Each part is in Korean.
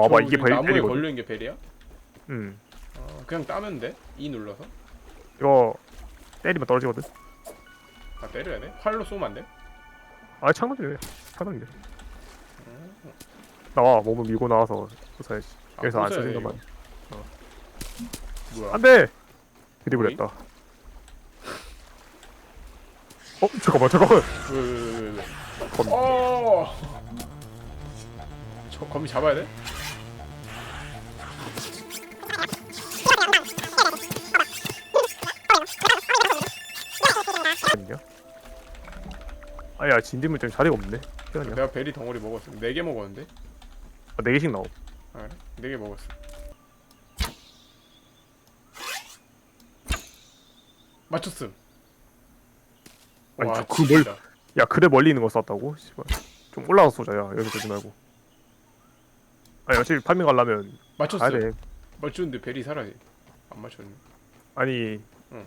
와봐 저 이게 벨 나무에 벨이거든. 걸려 있는 게 벨이야? 음 어, 그냥 따면 돼? E 눌러서? 이거 때리면 떨어지거든. 아 때려야 돼? 활로 쏘면 안 돼? 아 창던져 창던져. 나와 몸을 밀고 나와서 부숴야지. 아, 그래서 안 부숴야 돼, 쓰는 것만. 뭐야? 안 돼. 드리블 뭐임? 했다. 어 잠깐만 잠깐만. 왜 왜 왜 왜, 왜? 검. 어. 저 거미 잡아야 돼? 아야 진딧물 좀 자리가 없네. 시간이야. 내가 베리 덩어리 먹었어. 네 개 먹었는데? 아, 네 개씩 나오. 아 그래? 네 개 먹었어. 맞췄음. 아니, 와, 저그 멀- 진짜. 야 그래 멀리 있는 거 쐈다고? 씨발. 좀 올라가서 쏘자 야 여기서 쏘지 말고. 아니 어차피 파밍 가려면 맞췄어. 가야 돼. 맞췄는데 베리 살아야 안 맞췄네. 아니. 응.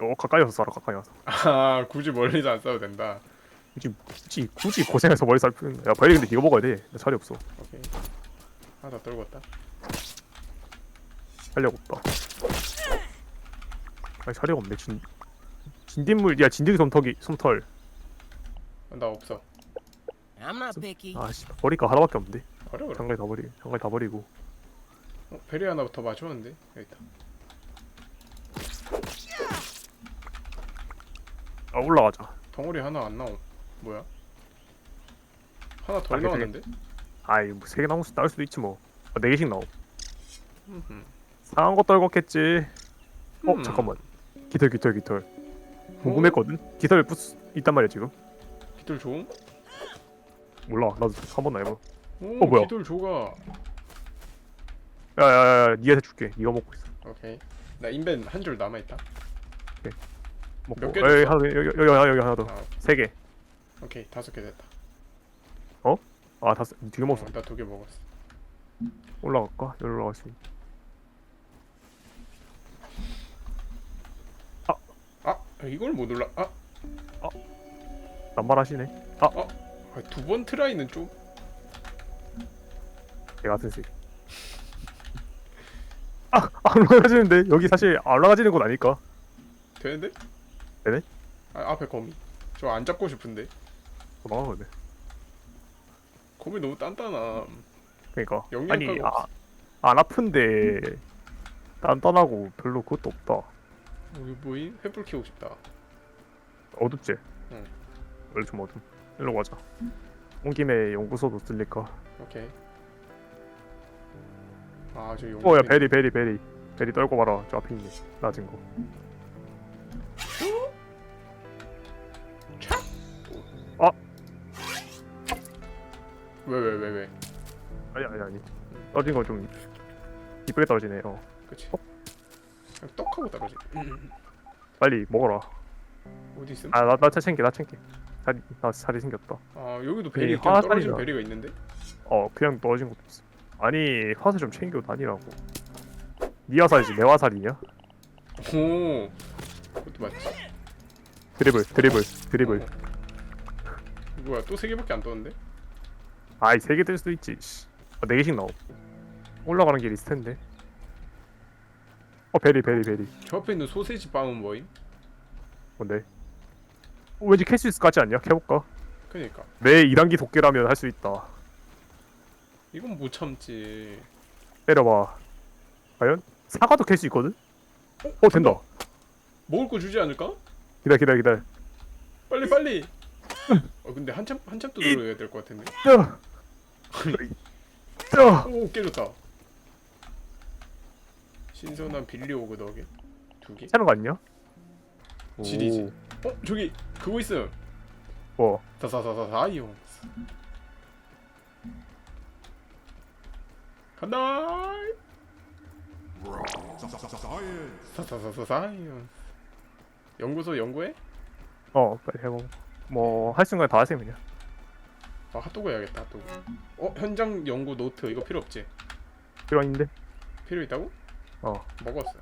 어 가까이서 쏴라 가까이 와서. 아 굳이 멀리서 안 싸도 된다. 굳이 굳이 굳이 고생해서 머리 쌀 필요는. 야 버리 근데 이거 먹어야 돼. 나 자리 없어. 오케이. 하나 더 떨궜다. 살려고 없다. 아니 자리가 없네. 진 진딧물 야 진딧 솜털이 솜털. 아, 나 없어. I'm not picky. 아씨 버리가 하나밖에 없는데. 어려 그래. 장갈 다 버리 장갈 다 버리고. 어, 베리 하나 더 맞췄는데 여기 있다. 아 올라가자. 덩어리 하나 안 나옴. 뭐야? 하나 덜 아, 나왔는데? 아이 뭐 세개 나올 수 나올 수도 있지 뭐. 아, 네 개씩 나오. 상한 거 떨궜겠지. 어 음. 잠깐만. 깃털 깃털 깃털. 궁금했거든. 깃털 부스 있단 말이야 지금. 깃털 좋음? 몰라 나도 한 번도 안 해봐. 오 어, 뭐야? 깃털 조가. 야야야 니한테 줄게. 니가 먹고 있어. 오케이. 나 인벤 한 줄 남아 있다. 먹고. 몇개 에이? 하나 더, 여기 여기 여기, 여기 하나 더. 아 세 개. 오케이 다섯 개 됐다. 아 다섯. 두개 먹었어. 나 두 개 먹었어. 올라갈까? 여기 올라갈 수. 있- 아 이걸 못 올라. 아, 남발하시네. 두번 트라이는 좀. 개 같은 새. 아안 올라가지는데 여기 사실 안 올라가지는 곳 아닐까? 되는데? 되네? 아 앞에 거미. 저 안 잡고 싶은데. 도망간 거네. 거미 너무 단단함. 영양가가 아니 없어. 아, 안 아픈데 단단하고 별로 그것도 없다. 우리 뭐임? 횃불 키우고 싶다. 어둡지? 응. 원래 좀 어둠. 일로 가자. 온 김에 연구소도 쓸릴까? 오케이. 아 저 용. 어야 베리 베리 베리 베리 떨고 봐라. 저 앞에 있네. 낮은 거. 왜 왜 왜 왜? 아니 아니 아니. 떨어진 거좀 이쁘게 떨어지네. 어. 그치. 그냥 떡 하고 떨어지. 빨리 먹어라. 어디 있음? 아 나나차 챙겨 나 챙겨. 살이 나 살이 생겼다. 아 여기도 베리 하나 떨어진. 베리가 있는데? 어 그냥 떨어진 것도 있어. 아니 화살 좀 챙겨 다니라고. 니 화살이지 내 화살이냐? 오. 그것도 맞지. 드리블 드리블 드리블. 어. 뭐야 또 세 개밖에 안 떴는데? 아이 세개뜰 수도 있지. 씨. 아, 네 개씩 나오. 올라가는 길 있을 텐데. 어 베리 베리 베리. 저 앞에 있는 소세지 빵은 뭐임? 뭔데? 어, 왠지 캘 수 있을 것 같지 않냐? 캐볼까? 그니까 내 2단기 도끼라면 할 수 있다. 이건 못 참지. 때려봐. 과연? 사과도 캘 수 있거든? 어 된다. 먹을 거 주지 않을까? 기다려 기다려 기다려. 빨리 빨리. 어 근데 한참 한참 또 들어야 될 것 같은데. 야. 야. 오 깨졌다. 신선한 빌리 오그 너게 두 개. 하는 거 아니냐? 지리지. 어 저기 그거. 오. 뭐? 다사사사사이용. 간다. 사사사사사이용. 연구소 연구해? 어 빨리 해보. 뭐할 수 있는 거 다 하세요 그냥. 아 핫도그 해야겠다 핫도그. 어 현장 연구 노트 이거 필요 없지? 필요한데? 필요 있다고? 어 먹었어.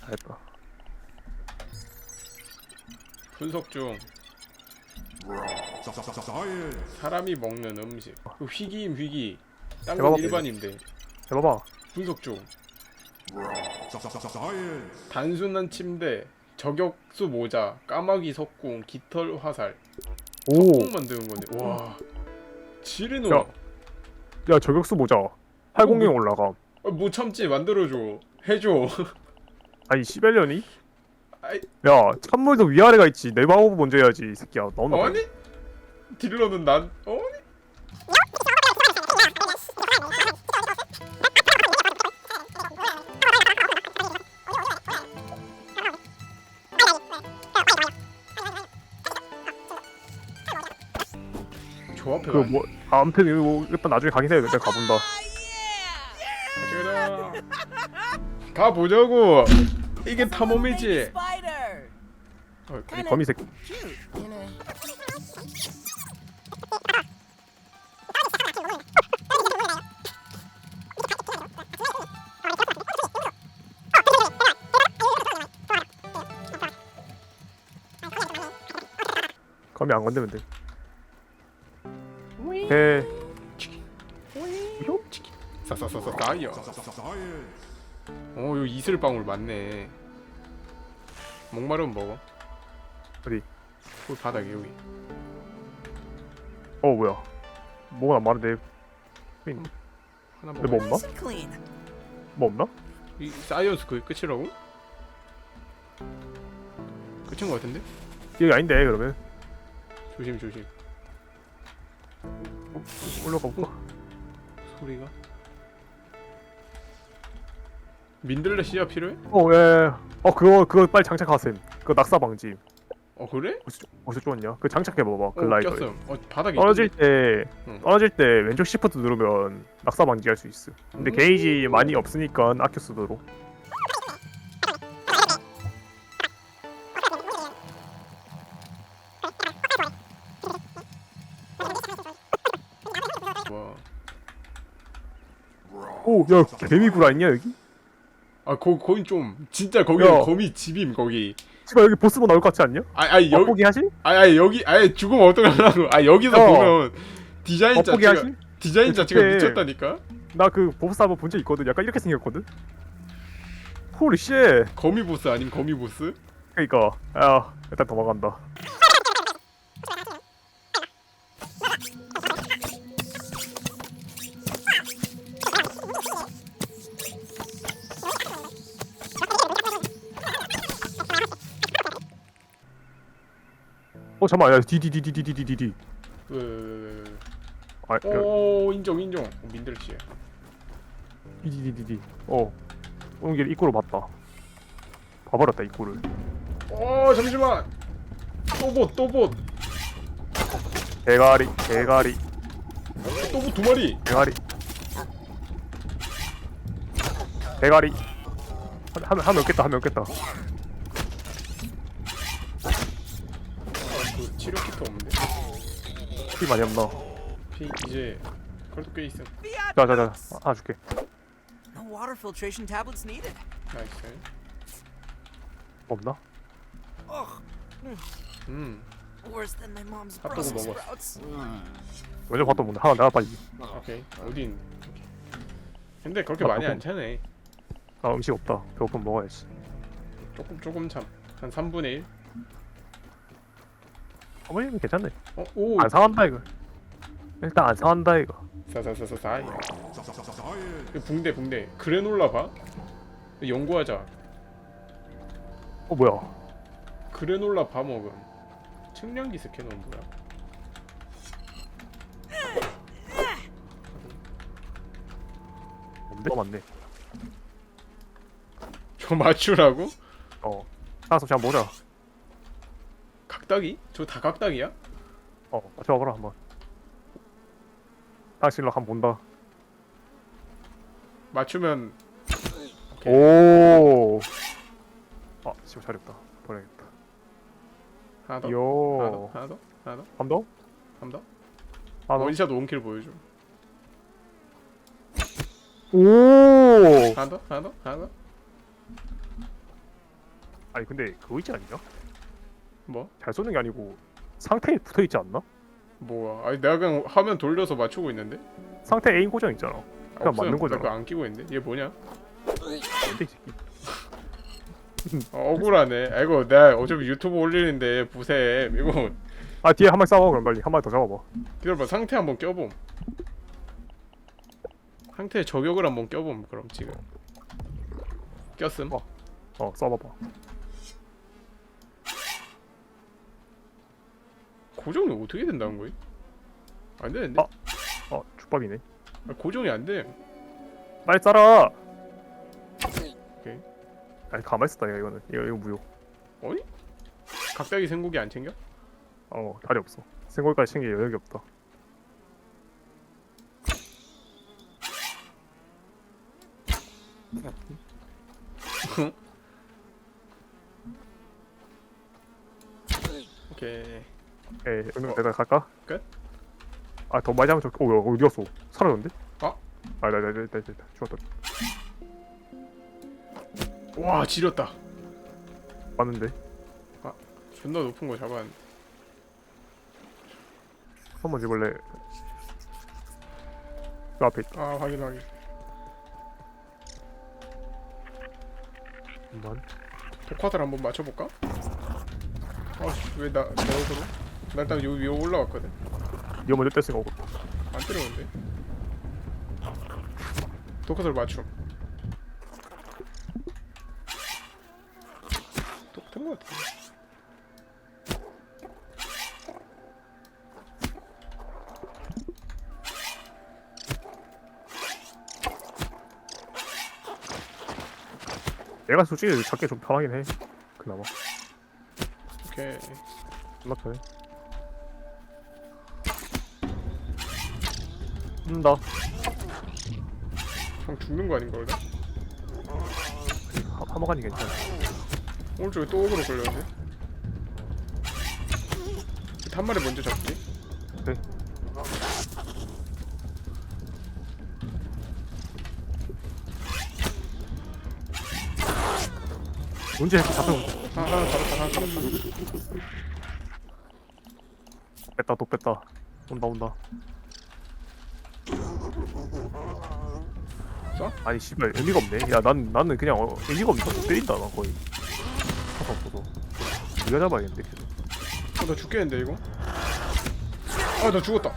잘했다. 분석 중 사람이 먹는 음식. 그 휘기임 휘기. 딴건 대박. 일반인데 해봐봐 분석 중 단순한 침대 저격수 모자 까마귀 석궁 깃털 화살 오야 꼭 만드는 거네. 와. 지르노. 야. 저격수 모자. 800 올라가. 아, 못 참지? 만들어줘. 해줘. 아니 시벨년이? 아이. 야 찬물도 위아래가 있지. 내 방법 먼저 해야지 이 새끼야. 너무 아니? 딜러는 난 아니 조합해 그뭐 아무튼 이거 뭐 일단 나중에 가긴 해 내가 가본다. 가져라 가보자고. 이게 탐험이지. 어, 이 거미 새끼. 거미 안 건드면 돼 해. 싸싸싸싸 싸이야 어 여기 이슬 방울 많네 목마르면 먹어 어디? 그 바닥에 여기 어 뭐야 뭐가 안 많은데 하나 근데 먹어 뭐 없나? Clean. 뭐 없나? 이 사이언스 그게 끝이라고? 끝인 거 같은데? 이게 아닌데 그러면 조심 조심 올라가 볼까? 소리가 민들레 씨앗 필요해? 어, 예, 예. 어, 그거, 그거 빨리 장착하셈. 그거 낙사 방지. 어 그래? 어디서, 어디서 쫓냐? 그 장착해봐봐. 어 글라이더. 꼈음 어 바닥에 떨어질 있던데? 때, 응. 떨어질 때 왼쪽 시프트 누르면 낙사 방지할 수 있어. 근데 음. 게이지 많이 없으니까 아껴 쓰도록. 오, 야, 개미 구라 있냐 여기? 아 거, 거긴 좀 진짜 거기는 야. 거미 집임 거기 씨발 여기 보스본 나올 것 같지 않냐? 아, 아니 여기 하실? 아니, 아니 여기 아예 죽으면 어떡하려고 아 여기서 야. 보면 디자인 자체가 하실? 디자인 자체가 좋대. 미쳤다니까 나 그 보스 한번 본 적 있거든. 약간 이렇게 생겼거든. 홀리 쉣. 거미 보스 아님 거미 보스 그니까, 야, 일단 도망간다. 어 잠깐만. 야 디디디디디디디디. 그... 아 야, 오 인정 인정. 어, 민들 씨 디디디디디. 어. 오는 길 입구로 봤다. 봐버렸다 입구를. 어 잠시만. 또봇 또봇. 대가리 대가리. 또봇 두 마리. 대가리. 대가리. 한한명 깼다 한명 깼다 아그 치료 키트 없는데? 피 많이 없나? 피 이제 그래도 꽤 있음. 자자자 하나 줄게. No water filtration tablets needed. 나이스. 없나? Ugh, 음. Worse than my mom's 핫도그 Brussels 먹었어. sprouts. 봤던 뭔데 하나 내가 빨리 오케이. 어딘 근데 그렇게 아, 많이 안 차네. 아 음식 없다. 배고프면 먹어야지. 조금 조금 참 한 3분의 1 어머니는 괜찮네. 어? 오. 안 상한다 이거? 일단 안 상한다 이거? 사사사사사 붕대 붕대. 그래놀라 봐? 연구하자. 어 뭐야? 그래놀라 바 먹음. 측량기 스캐너는 뭐야? 뭔데? 어 맞네. 저 맞추라고? 어. 따라서 그냥 보자 각닭이? 저 다 각닭이야? 어 맞춰봐라 한번 당신로 한번 본다 맞추면 오케이. 오. 아, 지금 잘했다. 버려야겠다. 하나 더 하나 더 요. 하나 더 하나 더 한 더? 한 더? 하나 더? 원샷 원킬 보여줘 오. 하나 더? 하나 더? 하나 더? 아니 근데 그거 있지 않냐? 뭐? 잘 쏘는 게 아니고 상태에 붙어 있지 않나? 뭐야 아니 내가 그냥 화면 돌려서 맞추고 있는데? 상태 에임 고정 있잖아. 그냥 없어요. 맞는 나 거잖아. 그거 안 끼고 있는데. 얘 뭐냐? 뭔데 이 새끼. 어, 억울하네. 아이고 내가 어차피 유튜브 올리는데 부셈 이거 아 뒤에 한 마리 싸워 그럼 빨리 한 마리 더 잡아봐. 기다려봐 상태 한번 껴봄. 상태 저격을 한번 껴봄 그럼 지금. 꼈음. 어. 어 써봐 고정이 어떻게 된다는 거야? 안 되는데? 어. 어 죽밥이네. 아, 고정이 안 돼. 빨리 싸라. 오케이. 아니 가만 있었다 이거 이거는 이거 이거 무효. 어이? 각각이 생고기 안 챙겨? 어 다리 없어. 생골까지 챙길 여력이 없다. 오케이. 에이 은우 내가 갈까? 끝? 아더 많이 하면 저 어, 야, 어디 갔어? 사라졌는데? 어? 아나나 나 나 죽었다. 와 지렸다. 맞는데? 존나 높은 거 잡았는데. 한번 집을래. 그 앞에 있다. 아 확인 확인. 잠깐만. 독화살 한번 맞춰볼까? 아씨 왜나 내역으로? 나 일단 여기 위에 올라왔거든. 이거 먼저 뗐으니까 오고. 안 때려오는데. 독화살 맞춤. 똑같은 거 같아. 내가 솔직히 잡기 좀 편하긴 해. 그나마. 오케이. 존나 편해. 음, 나 형 죽는 거 아닌가 원래? 하마간이 괜찮아. 오른쪽에 또 오그로 걸렸는데? 한 마리 먼저 잡지? 네. 언제 이렇게 잡혀? 아, 하나 잡았다, 하나 잡았다. 뺐다, 또 뺐다. 온다, 온다. 쏴? 아니 씨발 의미가 없네. 야, 난 나는 그냥 어, 의미가 없어. 때린다 나 거의. 차가 없어서. 네가 잡아야겠는데. 계속. 어, 나 죽겠는데, 이거? 아, 나 죽었다.